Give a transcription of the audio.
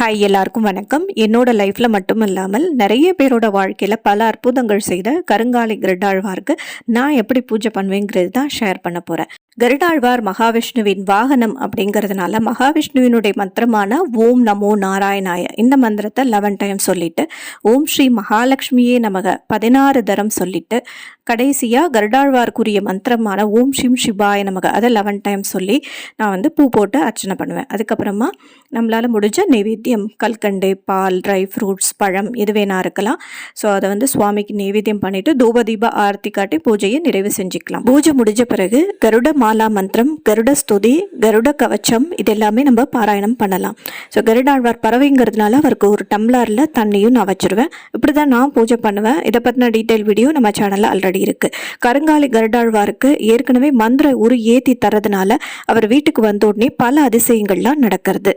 Hi எல்லாருக்கும் வணக்கம். என்னோட லைஃப்பில் மட்டும் இல்லாமல் நிறைய பேரோட வாழ்க்கையில் பல அற்புதங்கள் செய்த கருங்காலி கிருடாழ்வாருக்கு நான் எப்படி பூஜை பண்ணுவேங்கிறது தான் ஷேர் பண்ண போகிறேன் கருடாழ்வார் மகாவிஷ்ணுவின் வாகனம் அப்படிங்கிறதுனால மகாவிஷ்ணுவினுடைய மந்திரமான ஓம் நமோ நாராயணாய இந்த மந்திரத்தை லெவன் டைம் சொல்லிட்டு ஓம் ஸ்ரீ மகாலட்சுமியே நமக பதினாறு தரம் சொல்லிட்டு கடைசியாக கருடாழ்வார்க்குரிய மந்திரமான ஓம் ஷிம் ஷிபாய நமக்கு அதை லெவன் டைம் சொல்லி நான் வந்து பூ போட்டு அர்ச்சனை பண்ணுவேன். அதுக்கப்புறமா நம்மளால் முடிஞ்ச நெவேத்தியம் கல்கண்டு பால் ட்ரை ஃப்ரூட்ஸ் பழம் எது வேணா இருக்கலாம். ஸோ அதை வந்து சுவாமிக்கு நெவேத்தியம் பண்ணிவிட்டு தூபதீப ஆர்த்தி காட்டி பூஜையை நிறைவு செஞ்சுக்கலாம். பூஜை முடிஞ்ச பிறகு கருட மாலா மந்திரம் கருட ஸ்துதி கருட கவச்சம் இது எல்லாமே நம்ம பாராயணம் பண்ணலாம். ஸோ கருடாழ்வார் பறவைங்கிறதுனால அவருக்கு ஒரு டம்ளரில் தண்ணியும் நான் வச்சிருவேன். இப்படி தான் நான் பூஜை பண்ணுவேன். இதை பற்றின டீட்டெயில் வீடியோ நம்ம சேனலில் ஆல்ரெடி இருக்குது கருங்காலி கருடாழ்வாருக்கு ஏற்கனவே மந்திர உரு ஏற்றி தரதுனால அவர் வீட்டுக்கு வந்த உடனே பல அதிசயங்கள்லாம் நடக்கிறது.